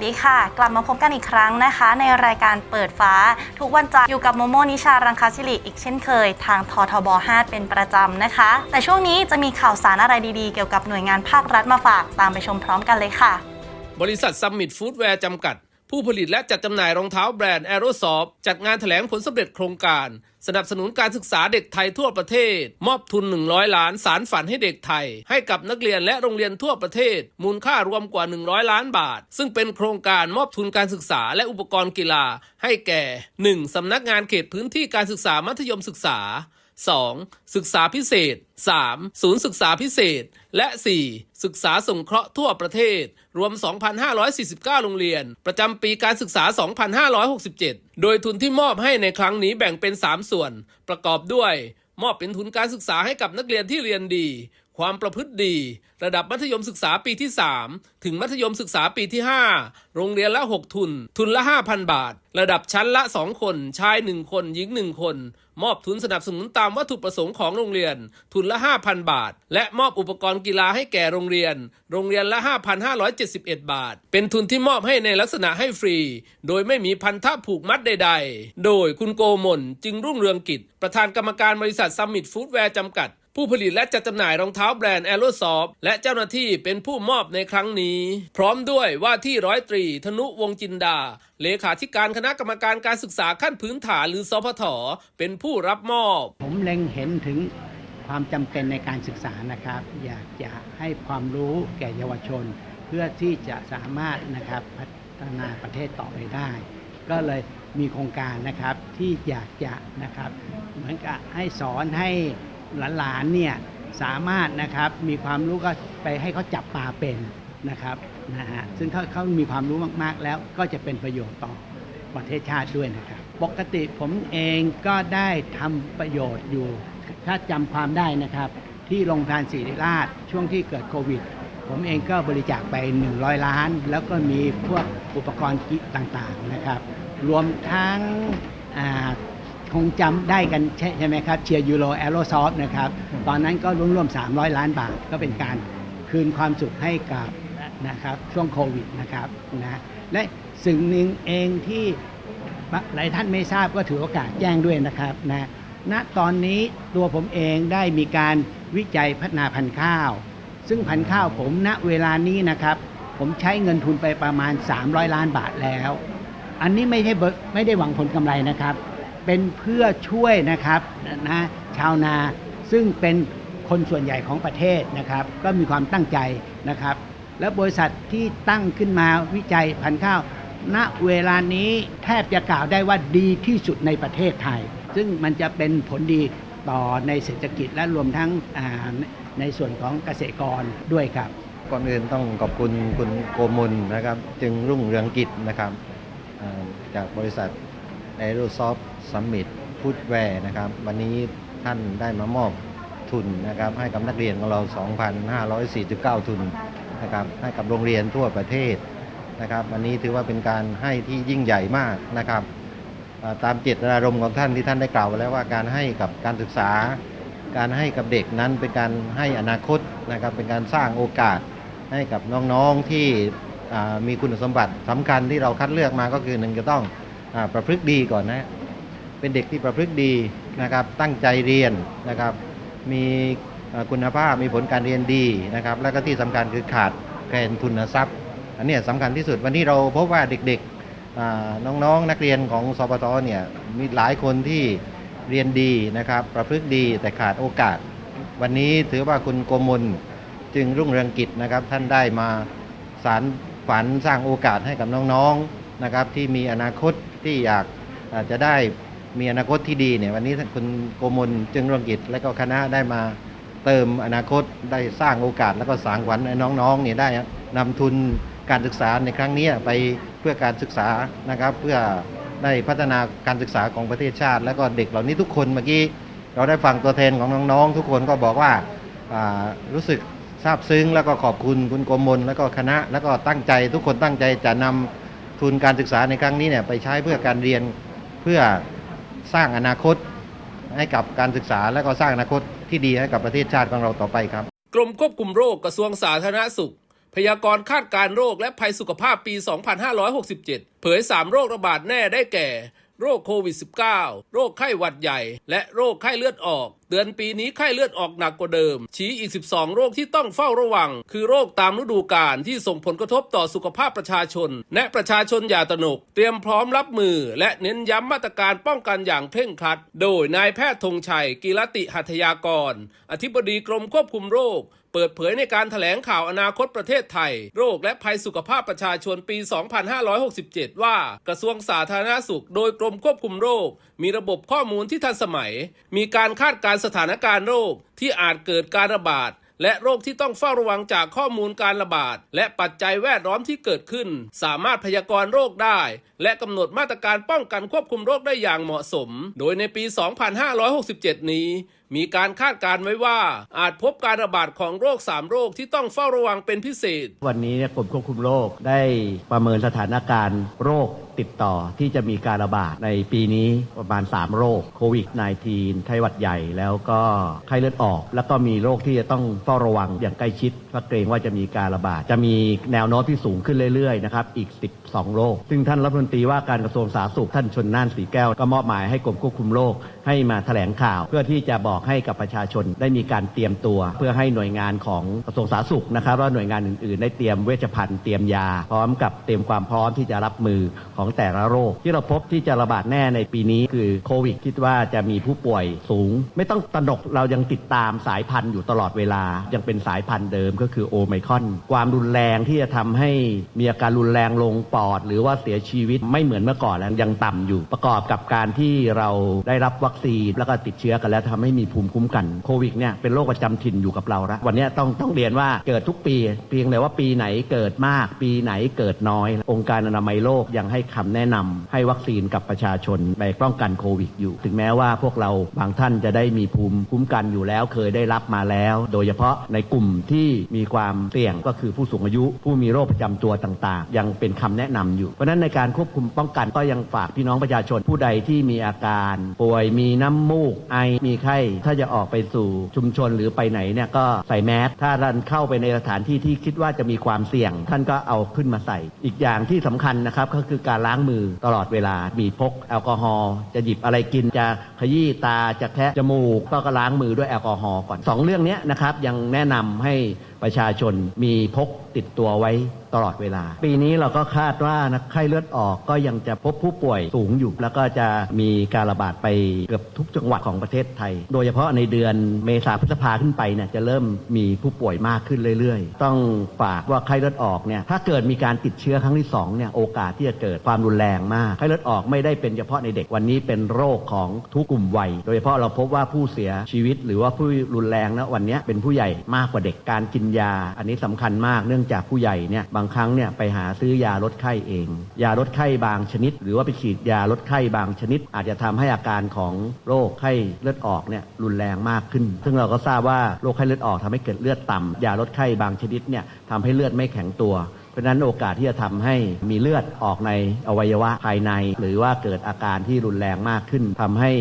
วัสดีค่ะ กลับมาพบกันอีกครั้งนะคะ ในรายการเปิดฟ้า ทุกวันจันทร์อยู่กับโมโมนิชารังคาชิริอีกเช่นเคย ทางททบ 5 เป็นประจำนะคะ แต่ช่วงนี้จะมีข่าวสารอะไรดีๆ เกี่ยวกับหน่วยงานภาครัฐมาฝากตามไปชมพร้อมกันเลยค่ะ บริษัทซัมมิตฟู้ดแวร์จำกัด ผู้ผลิตและจัดจำหน่ายรองเท้าแบรนด์ a e r o s o f t จัดงานแถลงผลสำเร็จโครงการ สนับสนุนการศึกษาเด็กไทยทั่วประเทศ มอบทุน 100 ล้านสารฝันให้เด็กไทย ให้กับนักเรียนและโรงเรียนทั่วประเทศ มูลค่ารวมกว่า 100 ล้านบาท ซึ่งเป็นโครงการมอบทุนการศึกษาและอุปกรณ์กีฬา ให้แก่ 1. สำนักงานเขตพื้นที่การศึกษามัธยมศึกษา 2. ศึกษาพิเศษ 3. ศูนย์ศึกษาพิเศษ และ 4. ศึกษาสงเคราะห์ทั่วประเทศ รวม 2,549 โรงเรียน ประจำปีการศึกษา 2,567 โดยทุนที่มอบให้ในครั้งนี้แบ่งเป็น 3 ส่วน ประกอบด้วย มอบเป็นทุนการศึกษาให้กับนักเรียนที่เรียนดี ความประพฤติดี ระดับมัธยมศึกษาปีที่ 3 ถึงมัธยมศึกษาปีที่ 5 โรงเรียนละ 6 ทุน ทุนละ 5,000 บาท ระดับชั้นละ 2 คน ชาย 1 คน หญิง 1 คน มอบทุนสนับสนุนตามวัตถุประสงค์ของโรงเรียน ทุนละ 5,000 บาท และมอบอุปกรณ์กีฬาให้แก่โรงเรียน โรงเรียนละ 5,571 บาท เป็นทุนที่มอบให้ในลักษณะให้ฟรี โดยไม่มีพันธะผูกมัดใด ๆ โดยคุณโกมลจึงรุ่งเรืองกิจ ประธานกรรมการบริษัทซัมมิตฟู้ดแวร์จำกัด ผู้ผลิตและจัดจำหน่ายรองเท้าแบรนด์ a e r o s o f t และเจ้าหน้าที่เป็นผู้มอบในครั้งนี้ พร้อมด้วยว่าที่ร้อยตรีธนุวงจินดา เลขาธิการคณะกรรมการการศึกษาขั้นพื้นฐานหรือสพทเป็นผู้รับมอบ ผมเล็งเห็นถึงความจำเป็นในการศึกษานะครับ อยากจะให้ความรู้แก่เยาวชน เพื่อที่จะสามารถนะครับพัฒนาประเทศต่อไปได้ ก็เลยมีโครงการนะครับที่อยากจะนะครับ เหมือนกับให้สอนให้ หลานๆเนี่ยสามารถนะครับมีความรู้ก็ไปให้เขาจับปลาเป็นนะครับนะฮะซึ่งเขาเขามีความรู้มากๆแล้วก็จะเป็นประโยชน์ต่อประเทศชาติด้วยนะครับ ปกติผมเองก็ได้ทำประโยชน์อยู่ ถ้าจำความได้นะครับ ที่โรงพยาบาลศิริราชช่วงที่เกิดโควิด ผมเองก็บริจาคไป 100 ล้าน แล้วก็มีพวกอุปกรณ์กิต่างๆนะครับ รวมทั้งอ่า คงจำได้กันใช่ใช่ไหมครับเชียร์ยูโรแอโรซอฟนะครับตอนนั้นก็รวมๆ300 ล้านบาทก็เป็นการคืนความสุขให้กับนะครับช่วงโควิดนะครับนะและสิ่งหนึ่งเองที่หลายท่านไม่ทราบก็ถือโอกาสแจ้งด้วยนะครับนะณตอนนี้ตัวผมเองได้มีการวิจัยพัฒนาพันธุ์ข้าว ซึ่งพันธุ์ข้าวผมณเวลานี้นะครับ ผมใช้เงินทุนไปประมาณ 300 ล้านบาทแล้ว อันนี้ไม่ใช่เบิกไม่ได้หวังผลกำไรนะครับ เป็นเพื่อช่วยนะครับนะชาวนาซึ่งเป็นคนส่วนใหญ่ของประเทศนะครับ ก็มีความตั้งใจนะครับ และบริษัทที่ตั้งขึ้นมาวิจัยพันธุ์ข้าว ณเวลานี้แทบจะกล่าวได้ว่าดีที่สุดในประเทศไทย ซึ่งมันจะเป็นผลดีต่อในเศรษฐกิจและรวมทั้งในส่วนของเกษตรกรด้วยครับก่อนอื่นต้องขอบคุณคุณโกมลนะครับ จึงรุ่งเรืองกิจนะครับจากบริษัท Aerosoft Summit Footwear นะครับ วันนี้ท่านได้มามอบทุนนะครับ ให้กับนักเรียนของเรา 2,549 ทุนนะครับ ให้กับโรงเรียนทั่วประเทศนะครับ วันนี้ถือว่าเป็นการให้ที่ยิ่งใหญ่มากนะครับ ตามเจตนารมณ์ของท่านที่ท่านได้กล่าวไว้แล้วว่าการให้กับการศึกษา การให้กับเด็กนั้นเป็นการให้อนาคตนะครับ เป็นการสร้างโอกาสให้กับน้องๆที่มีคุณสมบัติสำคัญที่เราคัดเลือกมาก็คือหนึ่งจะต้อง ประพฤติดีก่อนนะ เป็นเด็กที่ประพฤติดีนะครับ ตั้งใจเรียนนะครับ มีคุณภาพ มีผลการเรียนดีนะครับ แล้วก็ที่สำคัญคือขาดแคลนทุนทรัพย์ อันนี้ยสำคัญที่สุด วันนี้เราพบว่าเด็กๆน้องๆนักเรียนของสปทเนี่ยมีหลายคนที่เรียนดีนะครับ ประพฤติดีแต่ขาดโอกาส วันนี้ถือว่าคุณโกมลจึงรุ่งเรืองกิจนะครับ ท่านได้มาสารฝันสร้างโอกาสให้กับน้องๆนะครับ ที่มีอนาคต ที่อยากจะได้มีอนาคตที่ดีเนี่ยวันนี้คุณโกมลจึงรงกิจและก็คณะได้มาเติมอนาคตได้สร้างโอกาสแล้วก็สางขวัญให้น้องๆเนี่ยได้นำทุนการศึกษาในครั้งนี้ไปเพื่อการศึกษานะครับ เพื่อได้พัฒนาการศึกษาของประเทศชาติ แล้วก็เด็กเหล่านี้ทุกคนเมื่อกี้เราได้ฟังตัวแทนของน้องๆ ทุกคนก็บอกว่ารู้สึกซาบซึ้ง แล้วก็ขอบคุณคุณโกมลแล้วก็คณะ แล้วก็ตั้งใจทุกคนตั้งใจจะนำ ทุนการศึกษาในครั้งนี้เนี่ยไปใช้เพื่อการเรียนเพื่อสร้างอนาคตให้กับการศึกษาและก็สร้างอนาคตที่ดีให้กับประเทศชาติของเราต่อไปครับ กรมควบคุมโรคกระทรวงสาธารณสุข พยากรณ์คาดการโรคและภัยสุขภาพปี 2567 เผย 3 โรคระบาดแน่ได้แก่ โรคโควิด -19 โรคไข้หวัดใหญ่ และโรคไข้เลือดออก เดือนปีนี้ไข้เลือดออกหนักกว่าเดิม ชี้อีก 12 โรคที่ต้องเฝ้าระวัง คือโรคตามฤดูกาลที่ส่งผลกระทบต่อสุขภาพประชาชน และประชาชนอย่าตระหนก เตรียมพร้อมรับมือ และเน้นย้ำมาตรการป้องกันอย่างเคร่งครัด โดยนายแพทย์ธงชัย กีรติหัตยากร อธิบดีกรมควบคุมโรค เปิดเผยในการถแถลงข่าวอนาคตประเทศไทย โรคและภัยสุขภาพประชาชนปี 2567 ว่า กระทรวงสาธารณสุข โดยกรมควบคุมโรค มีระบบข้อมูลที่ทันสมัย มีการคาดการสถานการณ์โรคที่อาจเกิดการระบาดและโรคที่ต้องเฝ้าระวังจากข้อมูลการระบาด และปัจจัยแวดล้อมที่เกิดขึ้น สามารถพยากรณ์โรคได้ และกำหนดมาตรการป้องกันควบคุมโรคได้อย่างเหมาะสม โดยในปี 2567 นี้ มีการคาดการณ์ไว้ว่า อาจพบการระบาดของโรค 3 โรคที่ต้องเฝ้าระวังเป็นพิเศษ วันนี้กรมควบคุมโรคได้ประเมินสถานการณ์โรค ติดต่อที่จะมีการระบาดในปีนี้ประมาณ 3 โรคโควิด -19 ไข้หวัดใหญ่ แล้วก็ไข้เลือดออก แล้วก็มีโรคที่จะต้องเฝ้าระวังอย่างใกล้ชิดเพราะเกรงว่าจะมีการระบาด จะมีแนวโน้มที่สูงขึ้นเรื่อยๆนะครับอีก 12 โรค ซึ่งท่านรัฐมนตรีว่าการกระทรวงสาธารณสุขท่านชนน่านสีแก้วก็มอบหมายให้กรมควบคุมโรคให้มาแถลงข่าว เพื่อที่จะบอกให้กับประชาชนได้มีการเตรียมตัว เพื่อให้หน่วยงานของกระทรวงสาธารณสุขนะครับว่าหน่วยงานอื่นๆ ได้เตรียมเวชภัณฑ์เตรียมยา พร้อมกับเตรียมความพร้อมที่จะรับมือของแต่ละโรค ที่เราพบที่จะระบาดแน่ในปีนี้คือโควิดคิดว่าจะมีผู้ป่วยสูง ไม่ต้องตระหนกเรายังติดตามสายพันธุ์อยู่ตลอดเวลา ยังเป็นสายพันธุ์เดิมก็คือโอไมคอน ความรุนแรงที่จะทำให้มีอาการรุนแรงลงปอด หรือว่าเสียชีวิตไม่เหมือนเมื่อก่อนแล้วยังต่ำอยู่ ประกอบกับการที่เราได้รับวัคซีนแล้วก็ติดเชื้อกันแล้วทำให้มีภูมิคุ้มกันโควิดเนี่ยเป็นโรคประจำถิ่นอยู่กับเราล้ววันนี้ต้องต้องเรียนว่าเกิดทุกปี เพียงแต่ว่าปีไหนเกิดมาก ปีไหนเกิดน้อย องค์การอนามัยโลกยังให้คำแนะนำให้วัคซีนกับประชาชนไปป้องกันโควิดอยู่ ถึงแม้ว่าพวกเราบางท่านจะได้มีภูมิคุ้มกันอยู่แล้วเคยได้รับมาแล้ว โดยเฉพาะในกลุ่มที่มีความเสี่ยงก็คือผู้สูงอายุ ผู้มีโรคประจำตัวต่างๆ ยังเป็นคำแนะนำอยู่ เพราะฉะนั้นในการควบคุมป้องกันก็ยังฝากพี่น้องประชาชนผู้ใดที่มีอาการป่วยมีน้ำมูกไอมีไข้ถ้าจะออกไปสู่ชุมชนหรือไปไหนเนี่ยก็ใส่แมสถ้าท่านเข้าไปในสถานที่ที่คิดว่าจะมีความเสี่ยง ท่านก็เอาขึ้นมาใส่ อีกอย่างที่สำคัญนะครับก็คือการล้างมือตลอดเวลา มีพกแอลกอฮอล์จะหยิบอะไรกินจะขยี้ตาจะแคะจมูกก็ก็ล้างมือด้วยแอลกอฮอล์ก่อนสองเรื่องนี้นะครับยังแนะนำให้ประชาชนมีพกติดตัวไว้ตลอดเวลา ปีนี้เราก็คาดว่านะไข้เลือดออกก็ยังจะพบผู้ป่วยสูงอยู่ แล้วก็จะมีการระบาดไปเกือบทุกจังหวัดของประเทศไทย โดยเฉพาะในเดือนเมษาพฤษภาขึ้นไปเนี่ยจะเริ่มมีผู้ป่วยมากขึ้นเรื่อยๆ ต้องฝากว่าไข้เลือดออกเนี่ยถ้าเกิดมีการติดเชื้อครั้งที่สองเนี่ยโอกาสที่จะเกิดความรุนแรงมากไข้เลือดออกไม่ได้เป็นเฉพาะในเด็กวันนี้เป็นโรคของทุกกลุ่มวัย โดยเฉพาะเราพบว่าผู้เสียชีวิต หรือว่าผู้รุนแรงนะวันนี้เป็นผู้ใหญ่มากกว่าเด็กการกินยา อันนี้สำคัญมากเนื่องจากผู้ใหญ่เนี่ยบางครั้งเนี่ยไปหาซื้อยาลดไข้เอง ยาลดไข้บางชนิด หรือว่าไปฉีดยาลดไข้บางชนิด อาจจะทำให้อาการของโรคไข้เลือดออกเนี่ยรุนแรงมากขึ้น ซึ่งเราก็ทราบว่าโรคไข้เลือดออกทำให้เกิดเลือดต่ำยาลดไข้บางชนิดเนี่ยทำให้เลือดไม่แข็งตัวเพราะฉะนั้นโอกาสที่จะทำให้มีเลือดออกในอวัยวะภายใน หรือว่าเกิดอาการที่รุนแรงมากขึ้นทำให้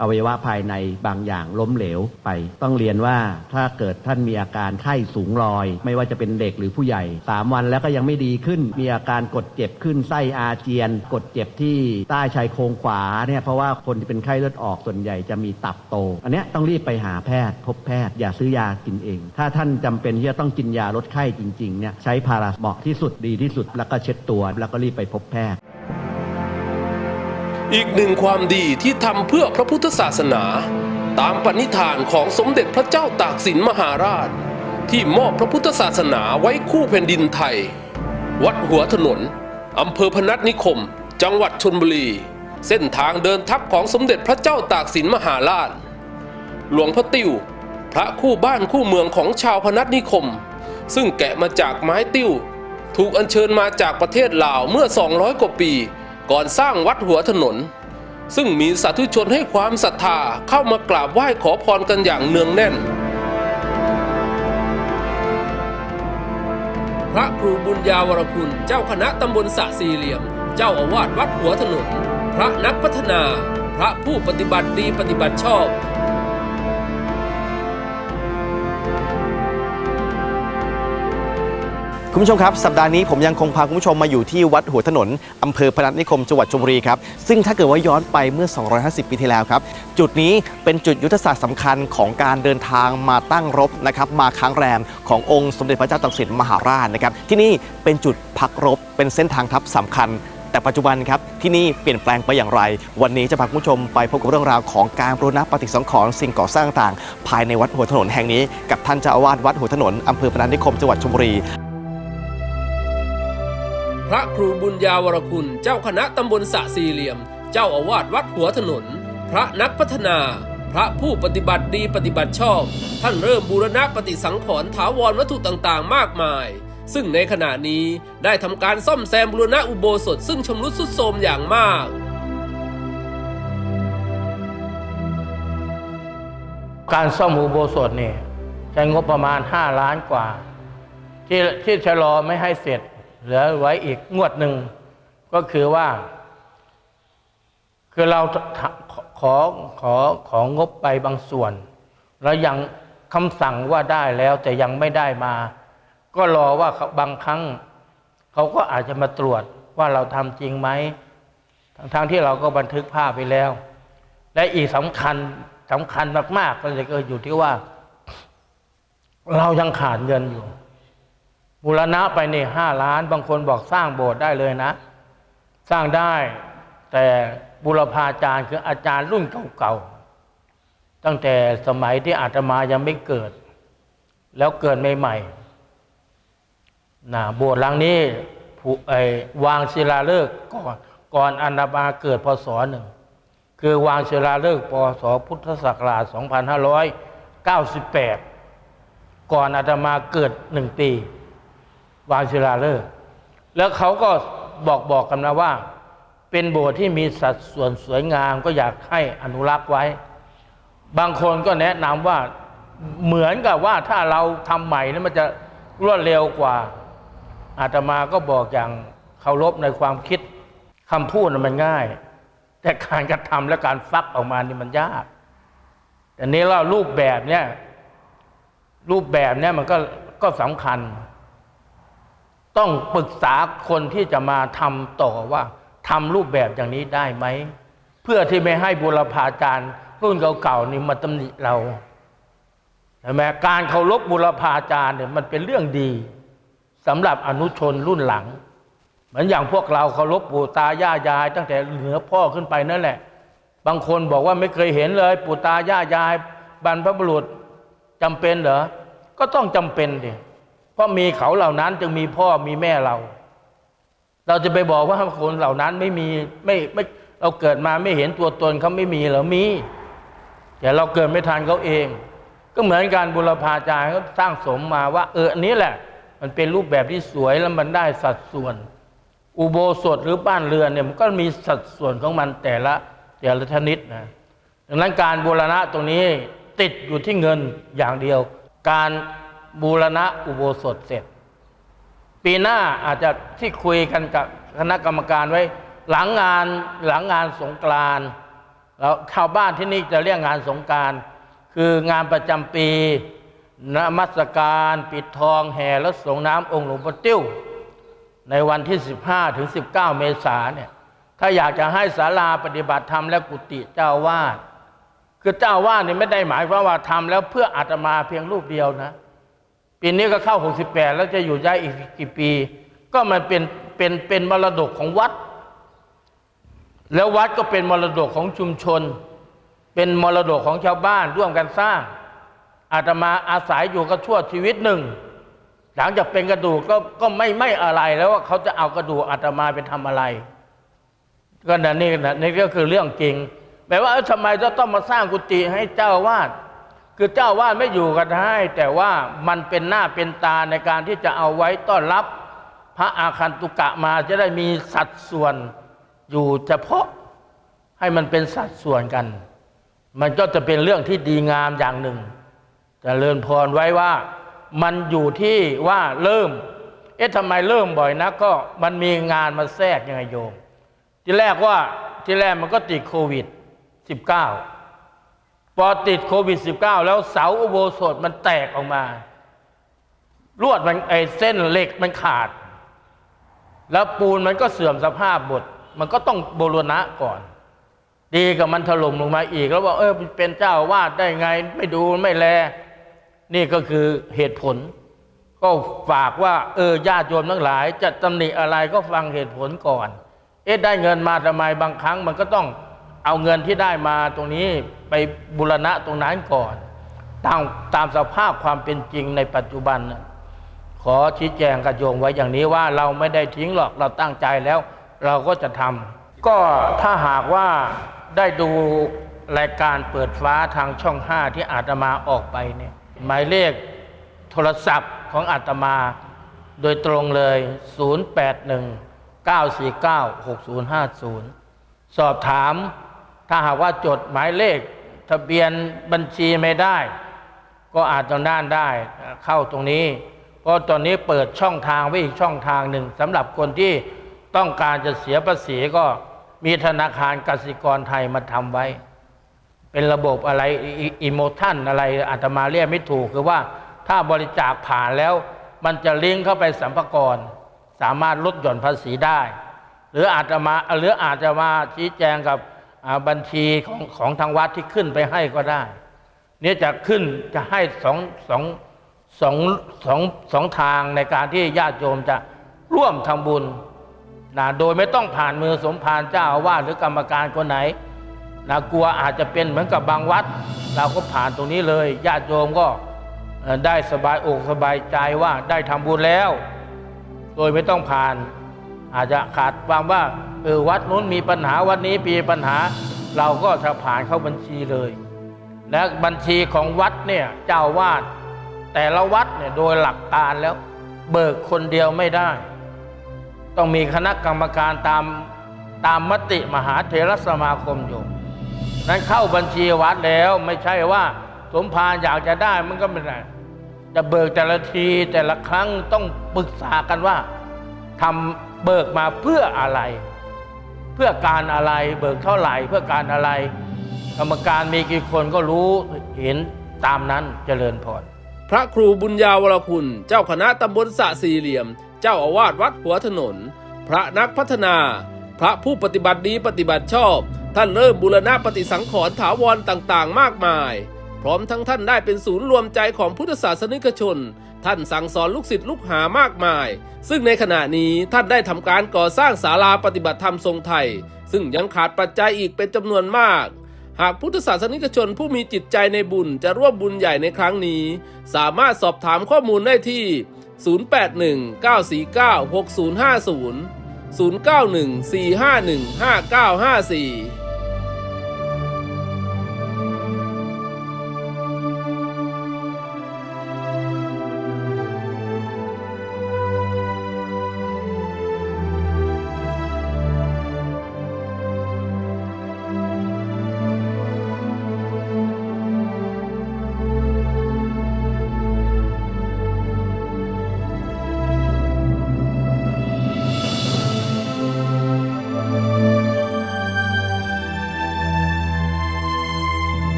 อวัยวะภายในบางอย่างล้มเหลวไป ต้องเรียนว่าถ้าเกิดท่านมีอาการไข้สูงลอย ไม่ว่าจะเป็นเด็กหรือผู้ใหญ่ 3 วันแล้วก็ยังไม่ดีขึ้น มีอาการกดเจ็บขึ้นไส้อาเจียน กดเจ็บที่ใต้ชายโครงขวาเนี่ยเพราะว่าคนที่เป็นไข้เลือดออกส่วนใหญ่จะมีตับโต อันนี้ต้องรีบไปหาแพทย์พบแพทย์อย่าซื้อยากินเอง ถ้าท่านจำเป็นที่จะต้องกินยาลดไข้จริงๆเนี่ยใช้พาราเหมาะที่สุดดีที่สุดแล้วก็เช็ดตัว แล้วก็รีบไปพบแพทย์ อีกหนึ่งความดีที่ทำเพื่อพระพุทธศาสนา ตามปณิธานของสมเด็จพระเจ้าตากสินมหาราช ที่มอบพระพุทธศาสนาไว้คู่แผ่นดินไทย วัดหัวถนนอำเภอพนัสนิคม จังหวัดชนบุรี เส้นทางเดินทัพของสมเด็จพระเจ้าตากสินมหาราช หลวงพ่อติ้วพระคู่บ้านคู่เมืองของชาวพนัสนิคม ซึ่งแกะมาจากไม้ติ้ว ถูกอัญเชิญมาจากประเทศลาวเมื่อ 200 กว่าปี ก่อนสร้างวัดหัวถนน ซึ่งมีสาธุชนให้ความศรัทธาเข้ามากราบไหว้ขอพรกันอย่างเนืองแน่น พระครูบุญญาวรคุณเจ้าคณะตำบลสะสี่เหลี่ยม เจ้าอาวาสวัดหัวถนน พระนักพัฒนา พระผู้ปฏิบัติดีปฏิบัติชอบ คุณผู้ชมครับ สัปดาห์นี้ผมยังคงพาคุณผู้ชมมาอยู่ที่วัดหัวถนน อำเภอพนัสนิคมจังหวัดชลบุรีครับ ซึ่งถ้าเกิดว่าย้อนไปเมื่อ 250 ปีที่แล้วครับ จุดนี้เป็นจุดยุทธศาสตร์สำคัญของการเดินทางมาตั้งรบนะครับมาค้างแรมขององค์สมเด็จพระเจ้าตากสินมหาราชนะครับที่นี่เป็นจุดพักรบเป็นเส้นทางทัพสำคัญแต่ปัจจุบันครับที่นี่เปลี่ยนแปลงไปอย่างไร วันนี้จะพาคุณผู้ชมไปพบกับเรื่องราวของการบูรณะปฏิสังขรณ์สิ่งก่อสร้างต่าง ภายในวัดหัวถนนแห่งนี้ กับท่านเจ้าอาวาสวัดหัวถนนอำเภอพนัสนิคมจังหวัดชลบุรี พระครูบุญญาวรคุณ เจ้าคณะตำบลสะสี่เหลี่ยม เจ้าอาวาสวัดหัวถนน พระนักพัฒนา พระผู้ปฏิบัติดีปฏิบัติชอบ ท่านเริ่มบูรณะปฏิสังขรณ์ถาวรวัตถุต่างๆ มากมาย ซึ่งในขณะนี้ได้ทำการซ่อมแซมบูรณะอุโบสถซึ่งชำรุดทรุดโทรมอย่างมากการซ่อมอุโบสถนี่ใช้งบประมาณ 5 ล้านกว่า ที่ที่ชะลอไม่ให้เสร็จ เหลือไว้อีกงวดหนึ่ง ก็คือว่า คือเราขอขอขอของงบไปบางส่วน แล้วยังคำสั่งว่าได้แล้วแต่ยังไม่ได้มา ก็รอว่าเขาบางครั้ง เขาก็อาจจะมาตรวจว่าเราทำจริงไหมทั้งๆที่เราก็บันทึกภาพไปแล้ว และอีกสำคัญสำคัญมากๆก็เลยก็อยู่ที่ว่า เรายังขาดเงินอยู่ บูรณะไปนี่ห้าล้าน บางคนบอกสร้างโบสถ์ได้เลยนะ สร้างได้แต่บุรพาจารย์คืออาจารย์รุ่นเก่าๆ ตั้งแต่สมัยที่อาตมายังไม่เกิด แล้วเกิดใหม่ๆนะโบสถ์หลังนี้ผูไอ้วางศิลาฤกษ์ก่อนก่อนอาตมาเกิดพศหนึ่งคือวางศิลาฤกษ์ปศพุทธศักราช 2598 ก่อนอาตมาเกิดหนึ่งปี วางศิลาฤกษ์แล้วเขาก็บอกบอกกันนะว่า เป็นโบสถ์ที่มีสัดส่วนสวยงามก็อยากให้อนุรักษ์ไว้ บางคนก็แนะนำว่าเหมือนกับว่าถ้าเราทำใหม่นี่มันจะรวดเร็วกว่า อาตมาก็บอกอย่างเคารพในความคิดคำพูดมันง่าย แต่การกระทำและการฟักออกมานี่มันยากแต่นี้เรารูปแบบเนี่ยรูปแบบเนี่ยมันก็ก็สำคัญ ต้องปรึกษาคนที่จะมาทำต่อว่าทำรูปแบบอย่างนี้ได้ไหม เพื่อที่ไม่ให้บุรพาจารย์รุ่นเก่าๆนี่มาตำหนิเราใช่ไหมการเคารพบุรพาจารย์เนี่ยมันเป็นเรื่องดีสำหรับอนุชนรุ่นหลัง เหมือนอย่างพวกเราเคารพปู่ตายายาย ตั้งแต่เหนือพ่อขึ้นไปนั่นแหละ บางคนบอกว่าไม่เคยเห็นเลย ปู่ตายายายบรรพบุรุษจำเป็นเหรอก็ต้องจำเป็นดิ เพราะมีเขาเหล่านั้นจึงมีพ่อมีแม่เรา เราจะไปบอกว่าคนเหล่านั้นไม่มีไม่ไม่เราเกิดมาไม่เห็นตัวตนเขาไม่มีหรอมีแต่เราเกิดไม่ทันเขาเอง ก็เหมือนการบุรพาจารย์เขาสร้างสมมาว่า เอออันนี้แหละ มันเป็นรูปแบบที่สวยแล้วมันได้สัดส่วน อุโบสถหรือบ้านเรือนเนี่ยมันก็มีสัดส่วนของมันแต่ละแต่ละชนิดนะดังนั้นการบูรณะตรงนี้ติดอยู่ที่เงินอย่างเดียว การ บูรณะอุโบสถเสร็จ ปีหน้าอาจจะที่คุยกันกับคณะกรรมการไว้ หลังงานหลังงานสงกรานต์แล้วชาวบ้านที่นี่จะเรียกงานสงกรารคืองานประจำปีนมัสการปิดทองแห่และสงน้ำองค์หลวงพ่อติ้ว ในวันที่ 15 ถึง 19 เมษาเนี่ยถ้าอยากจะให้ศาลาปฏิบัติธรรมและกุฏิเจ้าวาดคือเจ้าวาดนี่ไม่ได้หมายความว่าทำแล้วเพื่ออาตมาเพียงรูปเดียวนะ ปีนี้ก็เข้า 68 แล้วจะอยู่ได้อีกกี่ปี ก็มันเป็นเป็นเป็นมรดกของวัด แล้ววัดก็เป็นมรดกของชุมชน เป็นมรดกของชาวบ้านร่วมกันสร้าง อาตมาอาศัยอยู่ก็ชั่วชีวิตหนึ่ง หลังจากเป็นกระดูกก็ก็ไม่ไม่อะไรแล้วว่าเขาจะเอากระดูกอาตมาไปทำอะไร ก็นั่นนี่นะนี่ก็คือเรื่องจริงแปลว่าเอ้าทำไมจะต้องมาสร้างกุฏิให้เจ้าวาด คือเจ้าวาดไม่อยู่กันได้ แต่ว่ามันเป็นหน้าเป็นตาในการที่จะเอาไว้ต้อนรับพระอาคันตุกะมาจะได้มีสัดส่วนอยู่เฉพาะให้มันเป็นสัดส่วนกัน มันก็จะเป็นเรื่องที่ดีงามอย่างหนึ่งจเจริญพรไว้ว่ามันอยู่ที่ว่าเริ่ม เอ๊ะทำไมเริ่มบ่อยนะก็มันมีงานมาแทรกยังไงโยม ที่แรกว่าที่แรกมันก็ติดโควิด 19 พอติดโควิด 19 แล้วเสาอุโบสถมันแตกออกมา ลวดมันไอเส้นเหล็กมันขาด แล้วปูนมันก็เสื่อมสภาพหมดมันก็ต้องบรณะก่อน ดีกับมันถล่มลงมาอีก แล้วว่าเออเป็นเจ้าอาวาดได้ไง ไม่ดูไม่แล นี่ก็คือเหตุผล ก็ฝากว่า เออญาติโยมทั้งหลาย จะตำหนิอะไรก็ฟังเหตุผลก่อน เอ๊ะได้เงินมาทำไมบางครั้งมันก็ต้อง เอาเงินที่ได้มาตรงนี้ไปบูรณะตรงนั้นก่อนตามตามสภาพความเป็นจริงในปัจจุบันนะขอชี้แจงกับโยมไว้อย่างนี้ว่าเราไม่ได้ทิ้งหรอกเราตั้งใจแล้ว เราก็จะทำก็ถ้าหากว่าได้ดูรายการเปิดฟ้าทางช่อง5ที่อาตมาออกไปเนี่ยหมายเลขโทรศัพท์ของอาตมาโดยตรงเลย 081 949 6050 สอบถาม ถ้าหากว่าจดหมายเลข ทะเบียนบัญชีไม่ได้ ก็อาจจะด้านได้เข้าตรงนี้ เพราะตอนนี้เปิดช่องทางไว้อีกช่องทางหนึ่งสำหรับคนที่ต้องการจะเสียภาษีก็มีธนาคารกสิกรไทยมาทำไว้ เป็นระบบอะไรอิโมทันอะไรอาตมาเรียกไม่ถูกคือว่าถ้าบริจาคผ่านแล้ว มันจะลิงก์เข้าไปสัมภากรสามารถลดหย่อนภาษีได้ หรืออาจจะมาหรืออาจจะมาชี้แจงกับ บัญชีของของทางวัดที่ขึ้นไปให้ก็ได้ เนี่ยจะขึ้นจะให้สองสองสองสองสองทางในการที่ญาติโยมจะร่วมทำบุญนะโดยไม่ต้องผ่านมือสมภารเจ้าอาวาสหรือกรรมการคนไหนนะกลัวอาจจะเป็นเหมือนกับบางวัด เราก็ผ่านตรงนี้เลยญาติโยมก็ได้สบายอกสบายใจว่าได้ทำบุญแล้ว โดยไม่ต้องผ่าน อาจจะขาดความว่าเออวัดนู้นมีปัญหาวัดนี้มีปัญหา เราก็จะผ่านเข้าบัญชีเลย และบัญชีของวัดเนี่ยเจ้าวาดแต่ละวัดเนี่ยโดยหลักการแล้ว เบิกคนเดียวไม่ได้ ต้องมีคณะกรรมการตามตามมติมหาเถรสมาคมอยู่นั้นเข้าบัญชีวัดแล้วไม่ใช่ว่าสมภารอยากจะได้มันก็ไม่ได้จะเบิกแต่ละทีแต่ละครั้งต้องปรึกษากันว่าทำ เบิกมาเพื่ออะไร เพื่อการอะไร เบิกเท่าไหร่เพื่อการอะไร กรรมการมีกี่คนก็รู้เห็นตามนั้นเจริญพรพระครูบุญญาวรคุณ เจ้าคณะตำบลสะสี่เหลี่ยม เจ้าอาวาสวัดหัวถนน พระนักพัฒนา พระผู้ปฏิบัติดีปฏิบัติชอบ ท่านเริ่มบูรณะปฏิสังขรณ์ถาวรต่างๆ มากมาย ร้อมทั้งท่านได้เป็นศูนย์รวมใจของพุทธศาสนิกชน ท่านสั่งสอนลูกศิษย์ลูกหามากมาย ซึ่งในขณะนี้ท่านได้ทำการก่อสร้างศาลาปฏิบัติธรรมทรงไทย ซึ่งยังขาดปัจจัยอีกเป็นจำนวนมาก หากพุทธศาสนิกชนผู้มีจิตใจในบุญจะร่วมบุญใหญ่ในครั้งนี้ สามารถสอบถามข้อมูลได้ที่ 0819496050 0914515954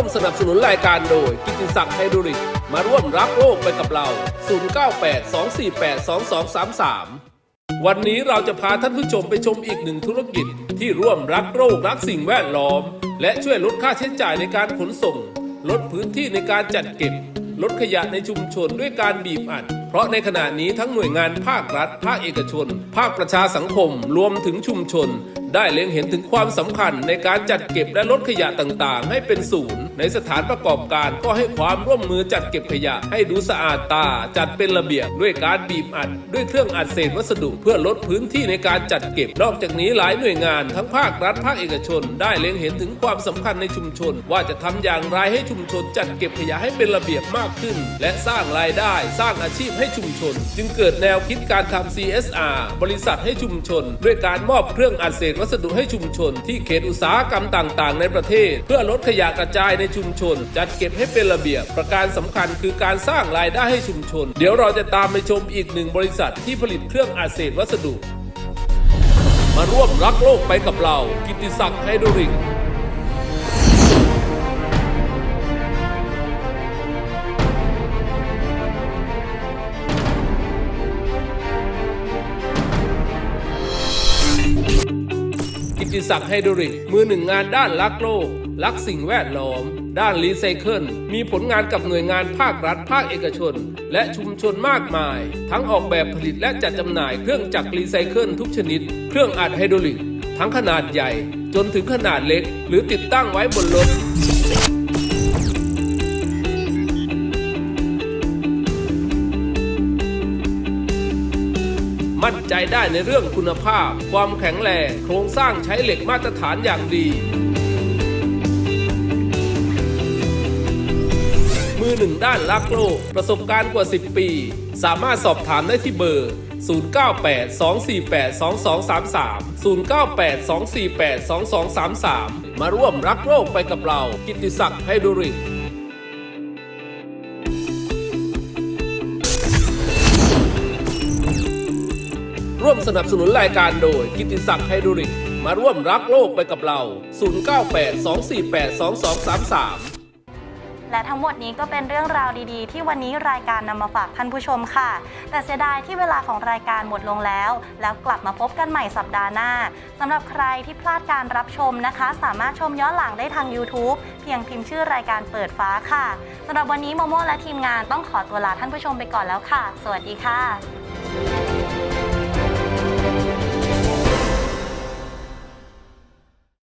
ร่วมสนับสนุนรายการโดย กิติศักดิ์ไฮดรลิก มาร่วมรักโลกไปกับเรา 0982482233 วันนี้เราจะพาท่านผู้ชมไปชมอีกหนึ่งธุรกิจ ที่ร่วมรักโลกรักสิ่งแวดล้อม และช่วยลดค่าใช้จ่ายในการขนส่ง ลดพื้นที่ในการจัดเก็บ ลดขยะในชุมชนด้วยการบีบอัดเพราะในขณะนี้ทั้งหน่วยงานภาครัฐ ภาคเอกชน ภาคประชาสังคม รวมถึงชุมชน ได้เล็งเห็นถึงความสำคัญในการจัดเก็บและลดขยะต่างๆ ให้เป็นศูนย์ ในสถานประกอบการก็ให้ความร่วมมือจัดเก็บขยะให้ดูสะอาดตา จัดเป็นระเบียบด้วยการบีบอัด ด้วยเครื่องอัดเศษวัสดุเพื่อลดพื้นที่ในการจัดเก็บ นอกจากนี้หลายหน่วยงานทั้งภาครัฐภาคเอกชน ได้เล็งเห็นถึงความสำคัญในชุมชน ว่าจะทำอย่างไรให้ชุมชนจัดเก็บขยะให้เป็นระเบียบมากขึ้น และสร้างรายได้สร้างอาชีพให้ชุมชน จึงเกิดแนวคิดการทำ CSR บริษัทให้ชุมชน ด้วยการมอบเครื่องอัดเศษวัสดุให้ชุมชน ที่เขตอุตสาหกรรมต่าง ๆ ในประเทศ เพื่อลดขยะกระจายในชุมชน จัดเก็บให้เป็นระเบียบ ประการสำคัญคือการสร้างรายได้ให้ชุมชน เดี๋ยวเราจะตามไปชมอีกหนึ่งบริษัทที่ผลิตเครื่องอัดเศษวัสดุ มาร่วมรักโลกไปกับเรา กิติศักดิ์ไฮดริก ติศักดิ์ไฮดรอลิก มือหนึ่งงานด้านรักโลก รักสิ่งแวดล้อม ด้านรีไซเคิล มีผลงานกับหน่วยงานภาครัฐ ภาคเอกชน และชุมชนมากมาย ทั้งออกแบบผลิตและจัดจำหน่ายเครื่องจักรรีไซเคิลทุกชนิด เครื่องอัดไฮดรอลิก ทั้งขนาดใหญ่ จนถึงขนาดเล็ก หรือติดตั้งไว้บนรถ มั่นใจได้ในเรื่องคุณภาพ ความแข็งแรง โครงสร้างใช้เหล็กมาตรฐานอย่างดีมือหนึ่งด้านรักโลก ประสบการณ์กว่า 10 ปี สามารถสอบถามได้ที่เบอร์ 0982482233 0982482233 มาร่วมรักโลกไปกับเรา กิตติศักดิ์ไฮดริก ร่วมสนับสนุนรายการโดย กิติศักดิ์ไฮดรลิก มาร่วมรักโลกไปกับเรา 0982482233และทั้งหมดนี้ก็เป็นเรื่องราวดีๆ ที่วันนี้รายการนำมาฝากท่านผู้ชมค่ะ แต่เสียดายที่เวลาของรายการหมดลงแล้ว แล้วกลับมาพบกันใหม่สัปดาห์หน้าสำหรับใครที่พลาดการรับชมนะคะ สามารถชมย้อนหลังได้ทาง YouTube เพียงพิมพ์ชื่อรายการเปิดฟ้าค่ะสำหรับวันนี้โมโมและทีมงานต้องขอตัวลาท่านผู้ชมไปก่อนแล้วค่ะ สวัสดีค่ะ